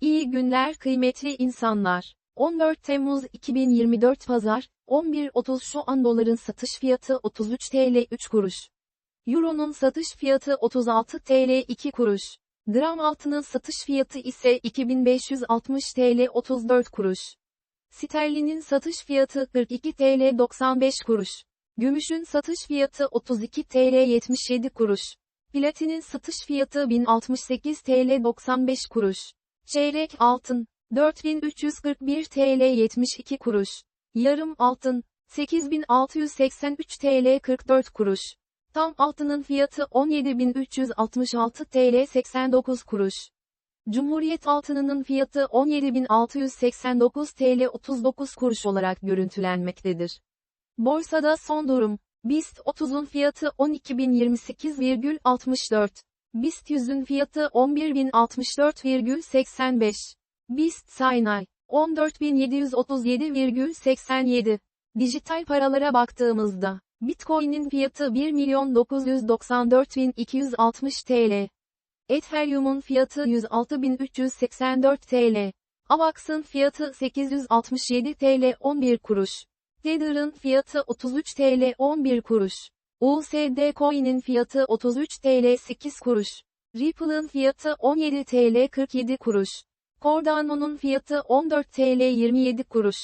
İyi günler kıymetli insanlar. 14 Temmuz 2024 Pazar, 11.30 şu an doların satış fiyatı 33 TL 3 kuruş. Euro'nun satış fiyatı 36 TL 2 kuruş. Gram altının satış fiyatı ise 2560 TL 34 kuruş. Sterlinin satış fiyatı 42 TL 95 kuruş. Gümüşün satış fiyatı 32 TL 77 kuruş. Platinin satış fiyatı 1068 TL 95 kuruş. Çeyrek altın 4341 TL 72 kuruş. Yarım altın 8683 TL 44 kuruş. Tam altının fiyatı 17366 TL 89 kuruş. Cumhuriyet altınının fiyatı 17689 TL 39 kuruş olarak görüntülenmektedir. Borsada son durum. BIST 30'un fiyatı 12.028,64. BIST 100'ün fiyatı 11.064,85. BIST Saynay 14.737,87. Dijital paralara baktığımızda, Bitcoin'in fiyatı 1.994.260 TL. Ethereum'un fiyatı 106.384 TL. Avax'ın fiyatı 867 TL 11 kuruş. Tether'ın fiyatı 33 TL 11 kuruş. USD Coin'in fiyatı 33 TL 8 kuruş. Ripple'ın fiyatı 17 TL 47 kuruş. Cardano'nun fiyatı 14 TL 27 kuruş.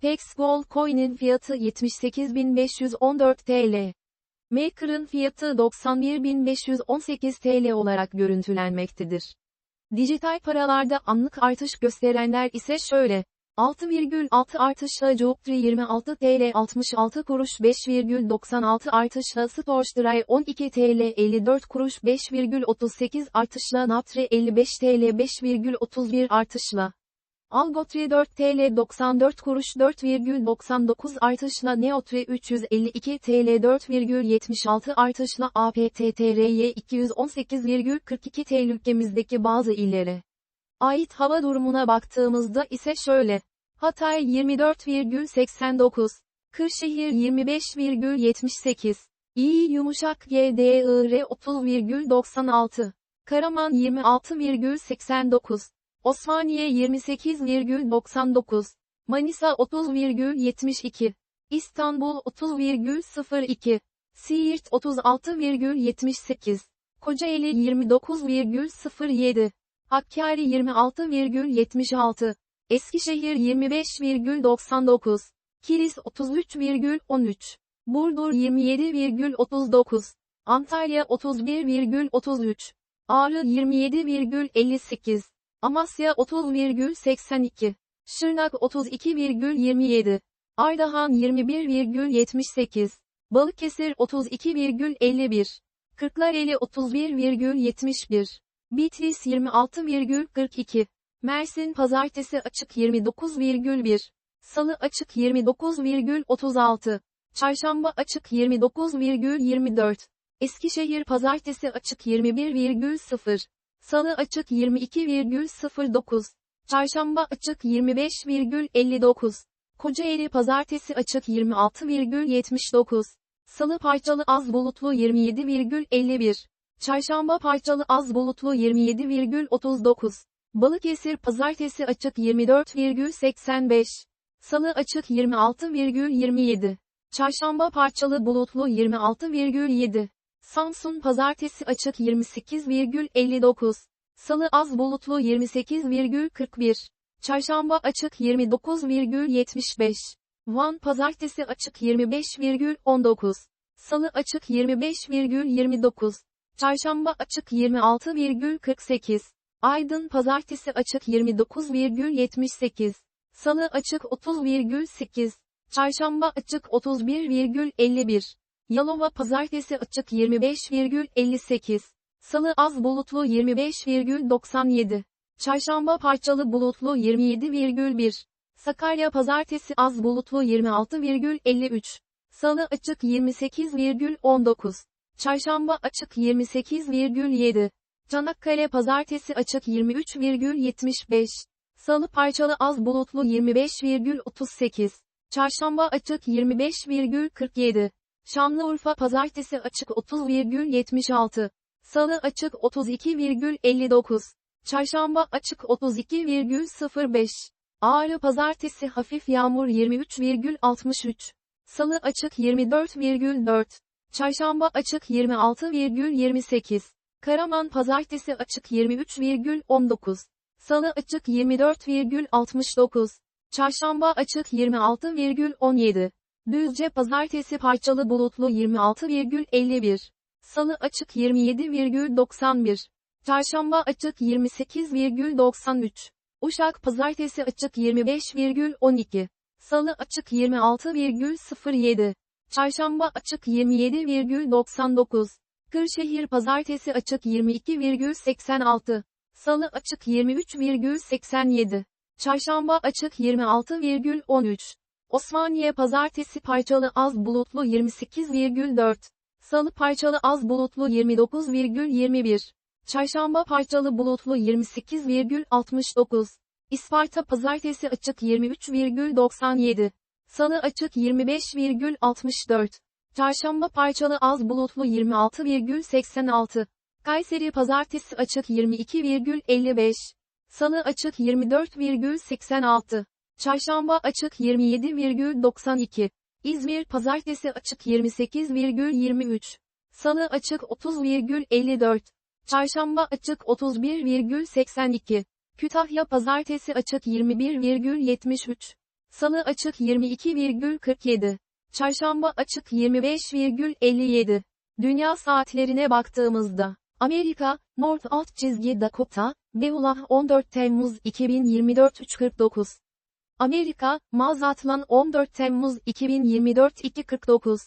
Pex Gold Coin'in fiyatı 78.514 TL. Maker'ın fiyatı 91.518 TL olarak görüntülenmektedir. Dijital paralarda anlık artış gösterenler ise şöyle. 6,6 artışla Jupri 26 TL 66 kuruş 5,96 artışla Stoştray 12 TL 54 kuruş 5,38 artışla Naptre 55 TL 5,31 artışla. Algotri 4 TL 94 kuruş 4,99 artışla Neotri 352 TL 4,76 artışla APTTRY 218,42 TL ülkemizdeki bazı illere ait hava durumuna baktığımızda ise şöyle. Hatay 24,89, Kırşehir 25,78, İyi Yumuşak GDIR 30,96, Karaman 26,89, Osmaniye 28,99, Manisa 30,72, İstanbul 30,02, Siirt 36,78, Kocaeli 29,07, Hakkari 26,76, Eskişehir 25,99, Kilis 33,13, Burdur 27,39, Antalya 31,33, Ağrı 27,58, Amasya 30,82, Şırnak 32,27, Ardahan 21,78, Balıkesir 32,51, Kırklareli 31,71, Bitlis 26,42, Mersin Pazartesi açık 29,1, Salı açık 29,36, Çarşamba açık 29,24, Eskişehir Pazartesi açık 21,0, Salı açık 22,09, Çarşamba açık 25,59, Kocaeli Pazartesi açık 26,79, Salı parçalı az bulutlu 27,51, Çarşamba parçalı az bulutlu 27,39, Balıkesir Pazartesi açık 24,85, Salı açık 26,27, Çarşamba parçalı bulutlu 26,7, Samsun Pazartesi açık 28,59, Salı az bulutlu 28,41, Çarşamba açık 29,75, Van Pazartesi açık 25,19, Salı açık 25,29, Çarşamba açık 26,48, Aydın Pazartesi açık 29,78, Salı açık 30,8, Çarşamba açık 31,51, Yalova Pazartesi açık 25,58, Salı az bulutlu 25,97, Çarşamba parçalı bulutlu 27,1, Sakarya Pazartesi az bulutlu 26,53, Salı açık 28,19, Çarşamba açık 28,7, Çanakkale Pazartesi açık 23,75, Salı parçalı az bulutlu 25,38, Çarşamba açık 25,47, Şanlıurfa Pazartesi açık 30,76, Salı açık 32,59, Çarşamba açık 32,05. Ağrı pazartesi hafif yağmur 23,63. Salı açık 24,4. Çarşamba açık 26,28. Karaman pazartesi açık 23,19. Salı açık 24,69. Çarşamba açık 26,17. Düzce pazartesi parçalı bulutlu 26,51. Salı açık 27,91. Çarşamba açık 28,93. Uşak pazartesi açık 25,12. Salı açık 26,07. Çarşamba açık 27,99. Kırşehir pazartesi açık 22,86. Salı açık 23,87. Çarşamba açık 26,13. Osmaniye pazartesi parçalı az bulutlu 28,4. Salı parçalı az bulutlu 29,21. Çarşamba parçalı bulutlu 28,69. İsparta pazartesi açık 23,97. Salı açık 25,64. Çarşamba parçalı az bulutlu 26,86. Kayseri pazartesi açık 22,55. Salı açık 24,86. Çarşamba açık 27,92. İzmir pazartesi açık 28,23. Salı açık 30,54. Çarşamba açık 31,82. Kütahya pazartesi açık 21,73. Salı açık 22,47. Çarşamba açık 25,57. Dünya saatlerine baktığımızda, Amerika, North alt çizgi Dakota, Beulah 14 Temmuz 2024 3.49. Amerika, Mazatlan 14 Temmuz 2024 2.49.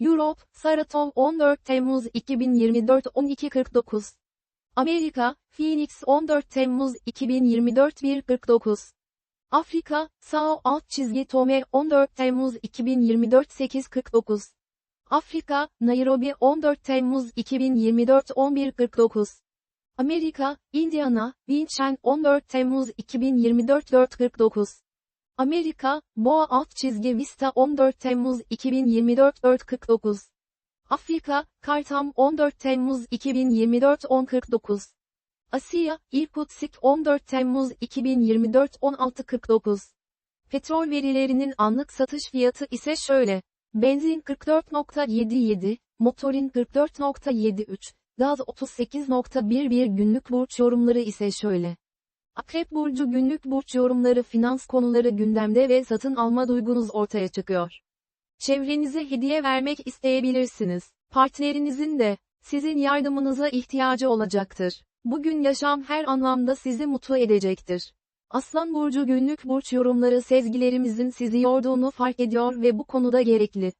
Europe, Saratov 14 Temmuz 2024 12.49. Amerika, Phoenix 14 Temmuz 2024 1.49. Afrika, Sao alt çizgi Tome 14 Temmuz 2024 8.49. Afrika, Nairobi 14 Temmuz 2024 11.49. Amerika, Indiana, Winchell 14 Temmuz 2024 4.49. Amerika, Boğa alt çizgi Vista 14 Temmuz 2024 4.49. Afrika, Kartam 14 Temmuz 2024 10.49. Asya, Irkutsk 14 Temmuz 2024 16.49. Petrol verilerinin anlık satış fiyatı ise şöyle. Benzin 44.77, motorin 44.73, gaz 38.11 günlük burç yorumları ise şöyle. Akrep Burcu günlük burç yorumları finans konuları gündemde ve satın alma duygunuz ortaya çıkıyor. Çevrenize hediye vermek isteyebilirsiniz. Partnerinizin de, sizin yardımınıza ihtiyacı olacaktır. Bugün yaşam her anlamda sizi mutlu edecektir. Aslan Burcu günlük burç yorumları sezgilerimizin sizi yorduğunu fark ediyor ve bu konuda gerekli.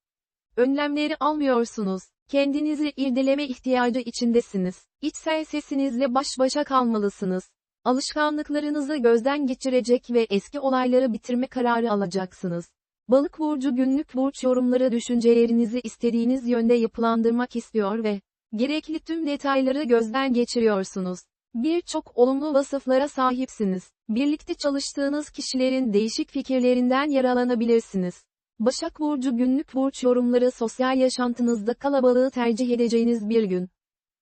Önlemleri almıyorsunuz. Kendinizi irdeleme ihtiyacı içindesiniz. İçsel sesinizle baş başa kalmalısınız. Alışkanlıklarınızı gözden geçirecek ve eski olayları bitirme kararı alacaksınız. Balık burcu günlük burç yorumları düşüncelerinizi istediğiniz yönde yapılandırmak istiyor ve gerekli tüm detayları gözden geçiriyorsunuz. Birçok olumlu vasıflara sahipsiniz. Birlikte çalıştığınız kişilerin değişik fikirlerinden yararlanabilirsiniz. Başak Burcu günlük burç yorumları sosyal yaşantınızda kalabalığı tercih edeceğiniz bir gün.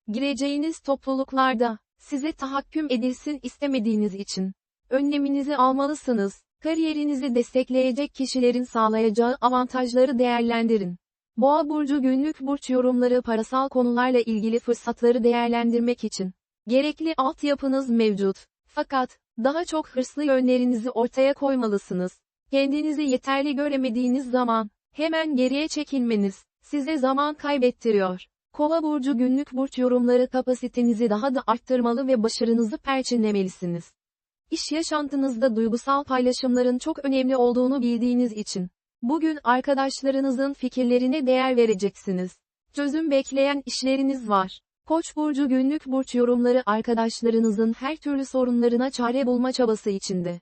Gireceğiniz topluluklarda, size tahakküm edilsin istemediğiniz için. Önleminizi almalısınız. Kariyerinizi destekleyecek kişilerin sağlayacağı avantajları değerlendirin. Boğa burcu günlük burç yorumları parasal konularla ilgili fırsatları değerlendirmek için. Gerekli altyapınız mevcut. Fakat daha çok hırslı yönlerinizi ortaya koymalısınız. Kendinizi yeterli göremediğiniz zaman hemen geriye çekilmeniz size zaman kaybettiriyor. Kova burcu günlük burç yorumları kapasitenizi daha da arttırmalı ve başarınızı perçinlemelisiniz. İş yaşantınızda duygusal paylaşımların çok önemli olduğunu bildiğiniz için, bugün arkadaşlarınızın fikirlerine değer vereceksiniz. Çözüm bekleyen işleriniz var. Koç burcu günlük burç yorumları arkadaşlarınızın her türlü sorunlarına çare bulma çabası içinde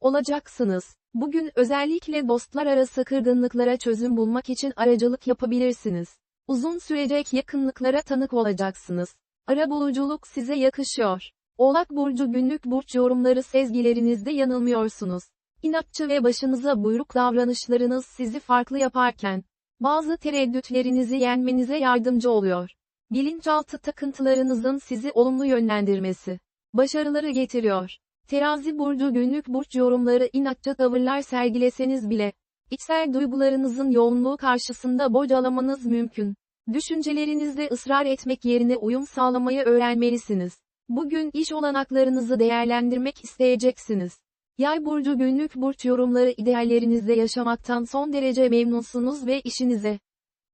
olacaksınız. Bugün özellikle dostlar arası kırgınlıklara çözüm bulmak için aracılık yapabilirsiniz. Uzun sürecek yakınlıklara tanık olacaksınız. Arabuluculuk size yakışıyor. Oğlak Burcu günlük burç yorumları sezgilerinizde yanılmıyorsunuz. İnatçı ve başınıza buyruk davranışlarınız sizi farklı yaparken, bazı tereddütlerinizi yenmenize yardımcı oluyor. Bilinçaltı takıntılarınızın sizi olumlu yönlendirmesi. başarıları getiriyor. Terazi burcu günlük burç yorumları inatçı tavırlar sergileseniz bile, içsel duygularınızın yoğunluğu karşısında bocalamanız mümkün. Düşüncelerinizde ısrar etmek yerine uyum sağlamayı öğrenmelisiniz. Bugün iş olanaklarınızı değerlendirmek isteyeceksiniz. Yay burcu günlük burç yorumları ideallerinizde yaşamaktan son derece memnunsunuz ve işinize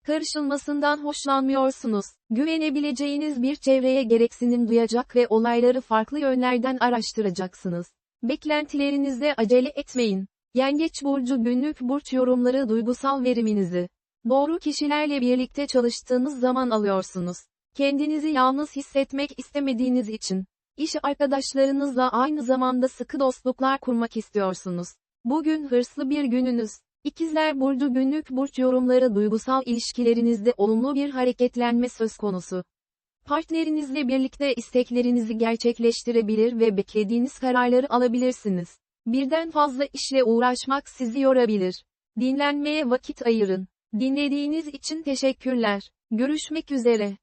karışılmasından hoşlanmıyorsunuz. Güvenebileceğiniz bir çevreye gereksinim duyacak ve olayları farklı yönlerden araştıracaksınız. Beklentilerinizde acele etmeyin. Yengeç burcu günlük burç yorumları duygusal veriminizi doğru kişilerle birlikte çalıştığınız zaman alıyorsunuz. Kendinizi yalnız hissetmek istemediğiniz için iş arkadaşlarınızla aynı zamanda sıkı dostluklar kurmak istiyorsunuz. Bugün hırslı bir gününüz. İkizler Burcu günlük burç yorumları duygusal ilişkilerinizde olumlu bir hareketlenme söz konusu. Partnerinizle birlikte isteklerinizi gerçekleştirebilir ve beklediğiniz kararları alabilirsiniz. Birden fazla işle uğraşmak sizi yorabilir. Dinlenmeye vakit ayırın. Dinlediğiniz için teşekkürler. Görüşmek üzere.